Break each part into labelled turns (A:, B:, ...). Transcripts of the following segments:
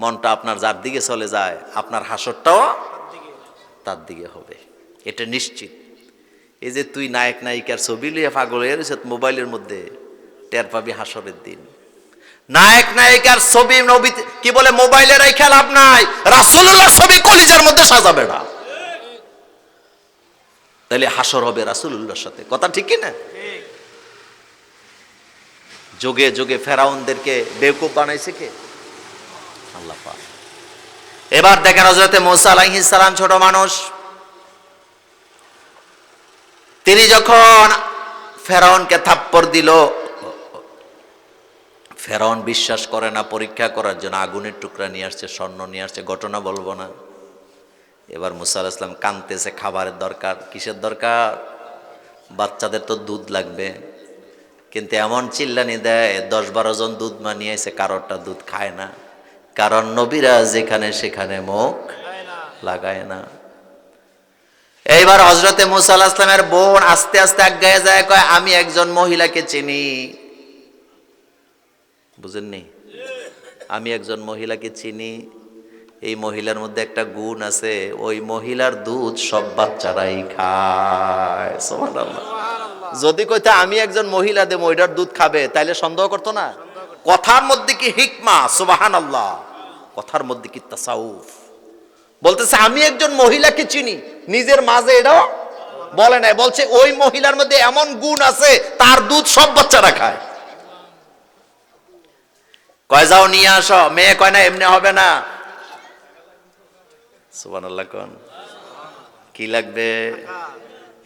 A: মনটা আপনার যার দিকে চলে যায় আপনার হাসরটাও তার দিকে হবে। এটা নিশ্চিত। এই যে তুই নায়ক নায়িকার ছবি লিয়ে পাগল হয়ে রয়েছে মোবাইলের মধ্যে টের পাবি হাসরের দিন। নায়ক নায়িকার ছবি নবী কি বলে মোবাইলের এই খেলাপ নাই রাসুল্লাহ ছবি কলিজার মধ্যে সাজাবে না। তাহলে হাসর হবে রাসুল্লাহর সাথে। কথা ঠিক কি না? যোগে যোগে ফেরাউনদেরকে বেকুব বানাইছে কে? আল্লাহ পাক। এবার দেখেন হজরতে মোসা সালাম ছোট মানুষ। তিনি যখন ফেরাউনকে থাপ্পড় দিল, ফেরাউন বিশ্বাস করে না পরীক্ষা করার জন্য আগুনের টুকরা নিয়ে আসছে, স্বর্ণ নিয়ে আসছে, ঘটনা বলব না। এবার মুসা ইসলাম কানতেছে, খাবারের দরকার, কিসের দরকার? বাচ্চাদের তো দুধ লাগবে। কিন্তু এমন চিল্লানি দেয়, দশ বারো জন দুধ মানিয়েছে কারোরটা দুধ খায় না। কারণ নবীরা যেখানে সেখানে মুখ লাগায় না। এইবার হজরতে মুসা ইসলামের বোন আস্তে আস্তে আজ্ঞায় যায়, কয়, আমি একজন মহিলাকে চিনি। বুঝেননি? আমি একজন মহিলাকে চিনি। এই মহিলার মধ্যে একটা গুণ আছে, ওই মহিলার দুধ সব বাচ্চারাই খায়। যদি কইতে, আমি একজন মহিলা দে মহিলার দুধ খাবে, তাইলে সন্দেহ করতো না? কথার মধ্যে কি হিকমা? সুবাহান আল্লাহ কথার মধ্যে কি তাসাউফ? বলতেছে, আমি একজন মহিলাকে চিনি, নিজের মাঝে এটাও বলে নাই। বলছে, ওই মহিলার মধ্যে এমন গুণ আছে, তার দুধ সব বাচ্চারা খায়। কয়, যাও নিয়ে আসো। মেয়ে কয়, না, এমনি হবে না। কি লাগবে?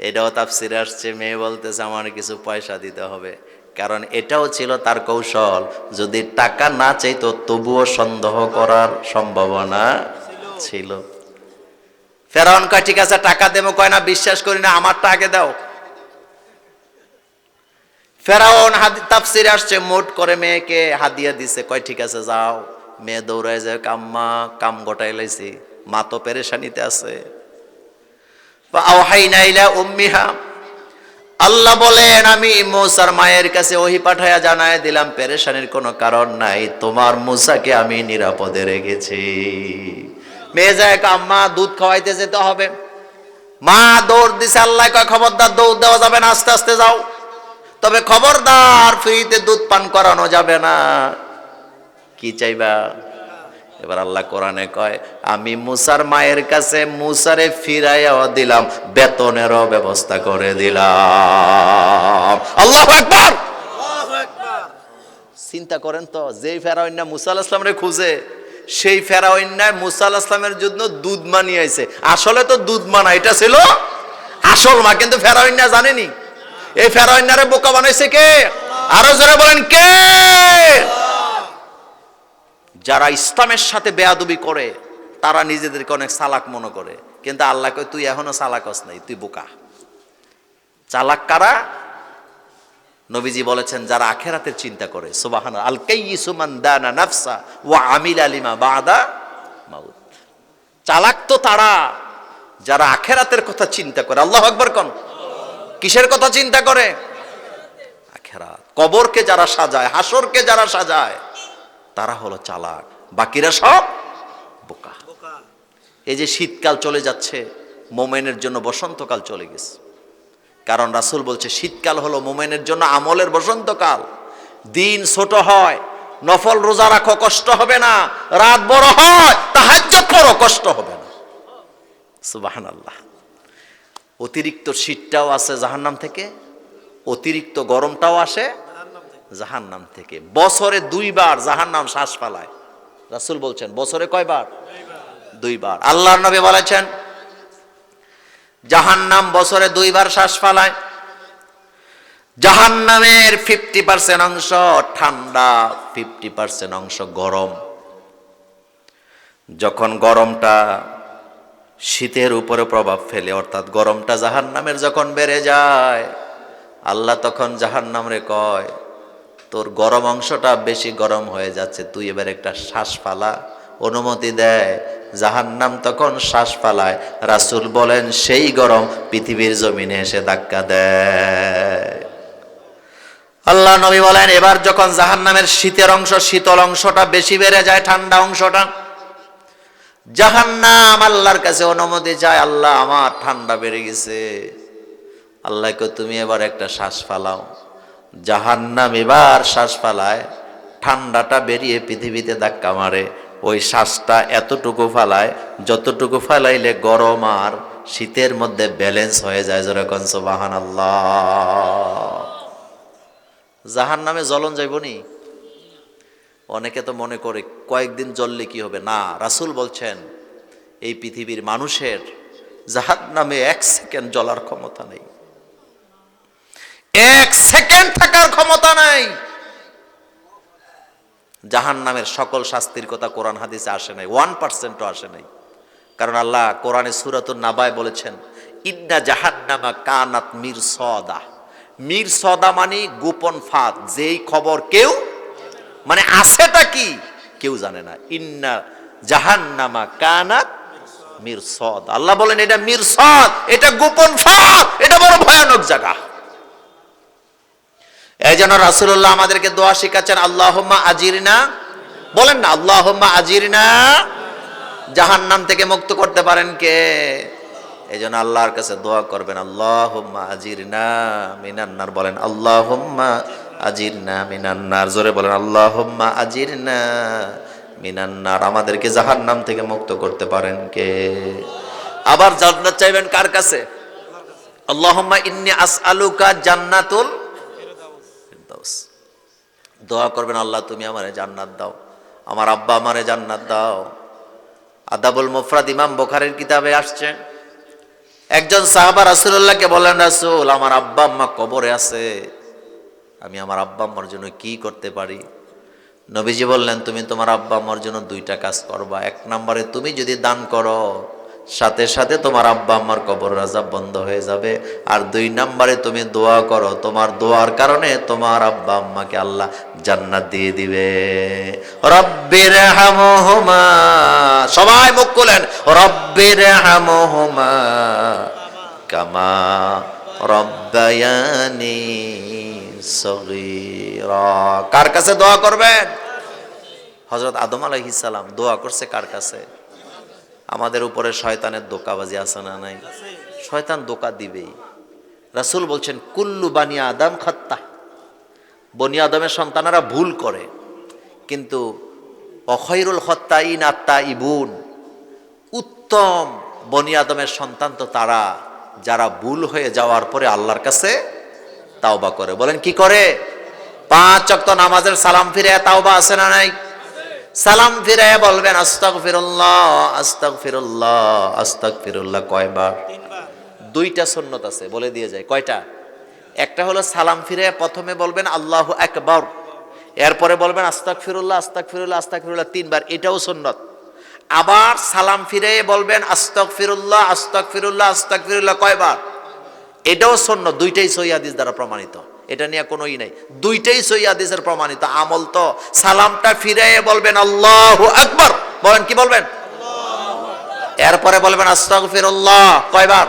A: এটাও তাফসিরে আসছে, মেয়ে বলতেছে, আমার কিছু পয়সা দিতে হবে। কারণ এটাও ছিল তার কৌশল। যদি টাকা না চাইতো, তবুও সন্দেহ করার সম্ভাবনা ছিল। ফেরাউন কয়, ঠিক আছে, টাকা দেবো। কয়, না, বিশ্বাস করি না, আমারটা আগে দাও। ফেরাউন তাফসিরে আসছে, মোট করে মেয়েকে হাদিয়া দিছে। কয়, ঠিক আছে, যাও। মেয়ে দৌড়ায় যায় কাম্মা কাম গোটাই লাইছি, মা তো পেরেশানিতে আছে। আওহাইনা ইলা উম্মিহা। আল্লাহ বলেন, আমি মুসার মায়ের কাছে ওহি পাঠায়া জানায় দিলাম, পেরেশানির কোনো কারণ নাই। তোমার মুসাকে আমি নিরাপদে রেখেছি। মেয়ে যায় আম্মা, দুধ খাওয়াইতে যেতে হবে। মা দৌড় দিছে, আল্লাহ কয়, খবরদার দৌড় দেওয়া যাবে না, আস্তে আস্তে যাও। তবে খবরদার, ফ্রিতে দুধ পান করানো যাবে না। কি চাইবা? এবার আল্লাহ কোরআনে কয় আমি মুসার মায়ের কাছে মুসারে ফিরাইয়াও দিলাম বেতনেরও ব্যবস্থা করে দিলাম। আল্লাহ একবার চিন্তা করেন তো যেই ফেরাউন্না মুসা আল ইসলামরে খুঁজে সেই ফেরাউন্নায় মুসা আল ইসলামের জন্য দুধ মানিয়েছে আসলে তো দুধ মানা এটা ছিল আসল মা কিন্তু ফেরাউন্না জানেনি। এই ফেরাউন্নারে বোকা বানাইছে কে? আরও জোরে বলেন কে? যারা ইসলামের সাথে বেয়াদবি করে, তারা নিজেদেরকে অনেক চালাক মনে করে। কিন্তু আল্লাহ কয়, তুই এখনও চালাকস নাই, তুই বোকা। চালাক কারা? নবীজি বলেছেন, যারা আখেরাতের চিন্তা করে সুবাহান আল কাইয়িসুমান দানা ওয়া আমিল আলিমা বাদা মাউত। চালাক তো তারা, যারা আখেরাতের কথা চিন্তা করে। আল্লাহ আকবর কোন? কিসের কথা চিন্তা করে? আখেরাত। কবরকে যারা সাজায়, হাসরকে যারা সাজায় তারা হলো চালাক। বাকিরা সব বোকা। এই যে শীতকাল চলে যাচ্ছে মোমেনের জন্য বসন্তকাল চলে গেছে। কারণ রাসুল বলছে শীতকাল হলো মোমেনের জন্য আমলের বসন্তকাল। দিন ছোট হয় নফল রোজা রাখো কষ্ট হবে না। রাত বড় হয় তাহাজ্জত করো কষ্ট হবে না। সুবাহান আল্লাহ অতিরিক্ত শীতটাও আসে জাহান্নাম থেকে অতিরিক্ত গরমটাও আসে জাহান্নাম থেকে। বছরে দুইবার জাহান্নাম শ্বাস ফালায়। রাসুল বলছেন, বছরে কয়বার? দুইবার। আল্লাহর নবী বলেছেন, জাহান্নাম বছরে দুইবার শ্বাস ফালায়। জাহান্নামের ফিফটি পার্সেন্ট অংশ ঠান্ডা ফিফটি পার্সেন্ট অংশ গরম। যখন গরমটা শীতের উপরে প্রভাব ফেলে, অর্থাৎ গরমটা জাহান্নামের যখন বেড়ে যায়, আল্লাহ তখন জাহান্নামরে কয় তোর গরম অংশটা বেশি গরম হয়ে যাচ্ছে, তুই এবার একটা শ্বাস ফালা অনুমতি দেয়। জাহান্নাম তখন শ্বাস ফালায় রাসুল বলেন, সেই গরম পৃথিবীর জমিনে এসে ধাক্কা দেয়। আল্লাহ নবী বলেন, এবার যখন জাহান্নামের শীতের অংশ, শীতল অংশটা বেশি বেড়ে যায়, ঠান্ডা অংশটা, জাহান্নাম আল্লাহর কাছে অনুমতি চায়, আল্লাহ আমার ঠান্ডা বেড়ে গেছে। আল্লাহকে তুমি এবার একটা শ্বাস ফালাও জাহান্নাম এবার শ্বাস ফালায়, ঠান্ডাটা বেরিয়ে পৃথিবীতে ধাক্কা মারে। ওই শ্বাসটা এতটুকু ফালায়, যতটুকু ফালাইলে গরম আর শীতের মধ্যে ব্যালেন্স হয়ে যায় যেরকম সোবাহান আল্লাহ জাহান নামে জ্বলন যাইবনি অনেকে তো মনে করে, কয়েকদিন জ্বললে কি হবে? না, রাসূল বলছেন, এই পৃথিবীর মানুষের জাহান নামে এক সেকেন্ড জ্বলার ক্ষমতা নেই। এক সেকেন্ড থাকার ক্ষমতা নাই। জাহান নামের সকল শাস্তির কথা কোরআন হাদিসে আসে নাই ওয়ান পার্সেন্টও আসে নাই। কারণ আল্লাহ কোরআনে সুরাতুন নাবায় বলেছেন, ইন্না জাহান্নামা কানাত মির সদা মির সদা মানে গোপন ফাঁদ, যেই খবর কেউ মানে আছেটা কি, কেউ জানে না। ইন্না জাহান্নামা কানাত মির সদ আল্লাহ বলেন, এটা মির সদ এটা গোপন ফাঁদ, এটা বড় ভয়ানক জায়গা। এই জন্য রাসুল্লাহ আমাদেরকে দোয়া শিখাচ্ছেন, আল্লাহম্মা আজিরিনা। বলেন না, আল্লাহম্মা আজিরিনা। জাহান্নাম থেকে মুক্ত করতে পারেন কে? এই জন্য আল্লাহর কাছে দোয়া করবেন, আল্লাহম্মা আজিরিনা মিনান্নার বলেন, আল্লাহম্মা আজিরনা মিনান্নার জোরে বলেন, আল্লাহম্মা আজিরনা মিনান্নার আমাদেরকে জাহান নাম থেকে মুক্ত করতে পারেন কে? আবার জান্নাত চাইবেন কার কাছে? আল্লাহম্মা ইন্নি আসআলুকা জান্নাতুল দোয়া করবেন, আল্লাহ, তুমি আমারে জান্নাত দাও। আমার আব্বা আমারে জান্নাত দাও। আদাবুল মুফরাদ ইমাম বোখারের কিতাবে আসছে, একজন সাহাবা রাসূলুল্লাহকে বলেন, রাসূল, আমার আব্বা আম্মা কবরে আছে। আমি আমার আব্বা আম্মার জন্য কি করতে পারি? নবীজি বললেন, তুমি তোমার আব্বা আম্মার জন্য দুইটা কাজ করবা। এক নম্বরে তুমি যদি দান করো সাথে সাথে তোমার আব্বা আম্মার কবর রাজা বন্ধ হয়ে যাবে। আর দুই নাম্বারে তুমি দোয়া করো, তোমার দোয়ার কারণে তোমার আব্বা আম্মাকে আল্লাহ জান্নাত দিয়ে দিবে। রব্বির হামহুমা সবাই মুখ খুলেন। রব্বির হামহুমা কামা রব্বায়ানি সগীরা। কার কাছে দোয়া করবেন? হজরত আদম আলাইহিস সালাম, দোয়া করছে কার কাছে? আমাদের উপরে শয়তানের দোকাবাজি আছে না নাই? শয়তান দোকা দিবেই। রাসূল বলছেন, কুল্লু বানি আদম খাত্তা। বনি আদমের সন্তানেরা ভুল করে। কিন্তু অখৈরুল হত্যা ইন আত্মা ইবুন উত্তম বনি আদমের সন্তান তো তারা। যারা ভুল হয়ে যাওয়ার পরে আল্লাহর কাছে তাওবা করে। বলেন কি করে? পাঁচ অক্ত নামাজের সালাম ফিরে তাওবা আছে না নাই? সালাম ফিরে বলবেন আস্তাক ফিরুল্লাহ আস্তাক ফিরুল্লাহ আস্তাক ফিরুল্লাহ কয়বার দুইটা সুন্নত আছে বলে দিয়ে যায়। কয়টা? একটা হলো সালাম ফিরে প্রথমে বলবেন আল্লাহ একবার এরপরে বলবেন আস্তাক ফিরুল্লাহ আস্তাক ফিরুল্লাহ আস্তাক ফিরুল্লাহ তিনবার। এটাও সুন্নত। আবার সালাম ফিরে বলবেন আস্তাক ফিরুল্লাহ আস্তাক ফিরুল্লাহ আস্তাক ফিরুল্লাহ কয়বার? এটাও সন্য দুইটাই হাদিস দ্বারা প্রমাণিত। এটা নিয়ে কোনোই নাই। দুইটাই সই হাদিসের প্রমাণিত। আমল তো সালামটা ফিরে বলবেন আল্লাহ আকবর। বলেন কি বলবেন? এরপরে বলবেন আস্তাক ফিরুল্লাহ কয়বার?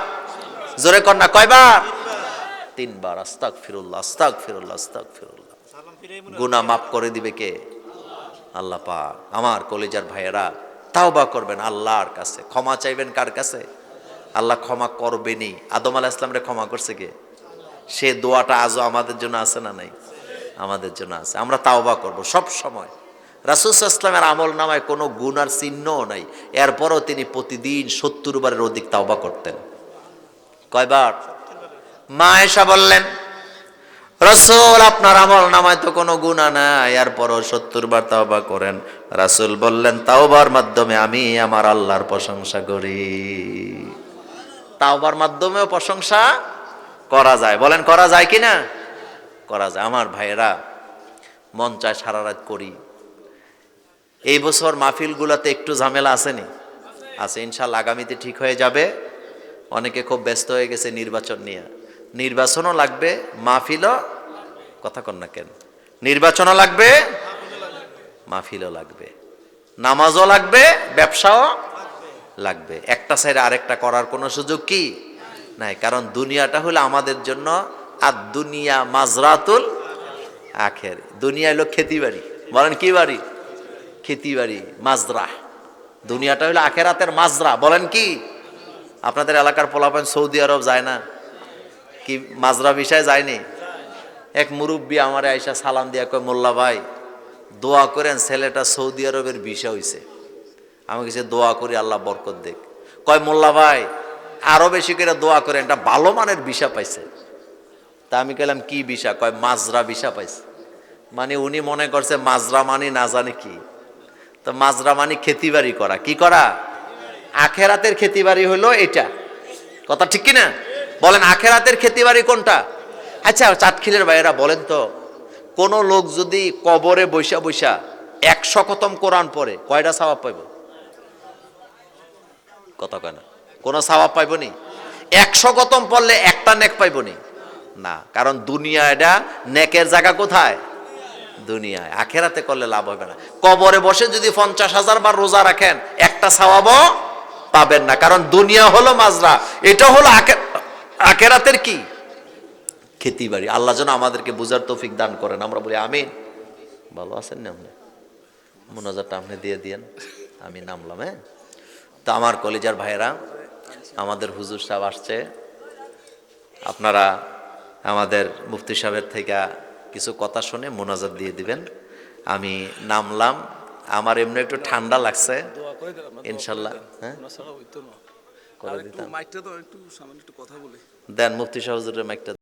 A: জোরে কর না কয়বার? তিনবার। আস্তাক ফিরুল্লাহ আস্তাক ফিরুল্লাহ আস্তাক ফিরুল্লাহ গুনা মাফ করে দিবে কে? আল্লাহ পাক। আমার কলেজার ভাইয়েরা তাওবা করবেন আল্লাহর কাছে। ক্ষমা চাইবেন কার কাছে? আল্লাহ ক্ষমা করবেনি আদম আলাহ ইসলামরে ক্ষমা করছে কে? সে দোয়াটা আজও আমাদের জন্য আছে না নাই? আমাদের জন্য আছে। আমরা তাওবা করব সব সময়। রাসুল ইসলামের আমল নামায় কোনো গুণ আর চিহ্নও নাই। এরপরও তিনি প্রতিদিন সত্তর বারের অধিক তাওবা করতেন। কয়বার? মা এসা বললেন, রসুল, আপনার আমল নামায় তো কোনো গুণা নাই, এরপরও সত্তর বার তাওবা করেন। রাসুল বললেন, তাওবার মাধ্যমে আমি আমার আল্লাহর প্রশংসা করি। তাওবার মাধ্যমেও প্রশংসা করা যায়। বলেন, করা যায় কি না করা যায়। আমার ভাইয়েরা, মন চায় সারা রাত করি। এই বছর মাহফিলগুলোতে একটু ঝামেলা আসেনি? আছে ইনশাল্লাহ আগামীতে ঠিক হয়ে যাবে। অনেকে খুব ব্যস্ত হয়ে গেছে নির্বাচন নিয়ে। নির্বাচনও লাগবে, মাহফিলও, কথা কন না কেন? নির্বাচনও লাগবে, মাহফিলও লাগবে। নামাজও লাগবে, ব্যবসাও লাগবে। একটা সাইডে আরেকটা করার কোনো সুযোগ কি? নাই। কারণ দুনিয়াটা হলো আমাদের জন্য আর দুনিয়া মাজরাতুল আখের। দুনিয়া হলো খেতি বাড়ি বলেন কি বাড়ি? খেতি বাড়ি মাজরা দুনিয়াটা হলো আখেরাতের মাজরা বলেন কি? আপনাদের এলাকার পোলাপান সৌদি আরব যায় না? কি মাজরা বিষয় যায়নি? এক মুরব্বী আমার আয়সা সালাম দিয়া কয়, মোল্লা ভাই, দোয়া করেন ছেলেটা সৌদি আরবের বিষয় হইছে। আমি কিছু দোয়া করি, আল্লাহ বরকত দেখ কয়, মোল্লা ভাই আরও বেশি করে দোয়া করেন একটা ভালো মানের বিষা পাইছে। তা আমি কইলাম, কি বিষা? কয়, মাজরা বিষা পাইছে। মানে উনি মনে করছে, মাজরা মানি না জানি কি। তো মাজরা মানি খেতিবাড়ি করা। কি করা? আখেরাতের খেতিবাড়ি হলো এটা। কথা ঠিক কিনা? বলেন, আখেরাতের খেতিবাড়ি কোনটা? আচ্ছা চাটখিলের ভাইয়েরা, বলেন তো, কোন লোক যদি কবরে বৈশা বৈশা একশো খতম কোরআন পড়ে, কয়টা সওয়াব পাইব? কথা কয় না। কোনো সওয়াব পাইব নি? একশো খতম পড়লে একটা নেক পাইব নি? না, কারণ দুনিয়া এটা নেকের জায়গা কোথায়? দুনিয়ায়। আখেরাতে করলে লাভ হবে না। কবরে বসে যদি পঞ্চাশ হাজার বার রোজা রাখেন, একটা সওয়াবও পাবেন না। কারণ দুনিয়া হলো মাজরা। এটা হলো আখে- আখেরাতের কি? খেতি বাড়ি। আল্লাহ যেন আমাদেরকে বুঝার তৌফিক দান করেন। আমরা বলি, আমিন। ভালো আছেন না আপনি? মোনাজারটা আপনি দিয়ে দিয়েন। আমি নামলাম হ্যাঁ? তো আমার কলেজার ভাইয়েরা আমাদের হুজুর সাহেব আসছে। আপনারা আমাদের মুফতি সাহেবের থেকে কিছু কথা শুনে মোনাজাত দিয়ে দিবেন। আমি নামলাম। আমার এমনি একটু ঠান্ডা লাগছে। ইনশাল্লাহ হ্যাঁ? করে দিতাম। দেন মুফতি সাহেবের মাইকটা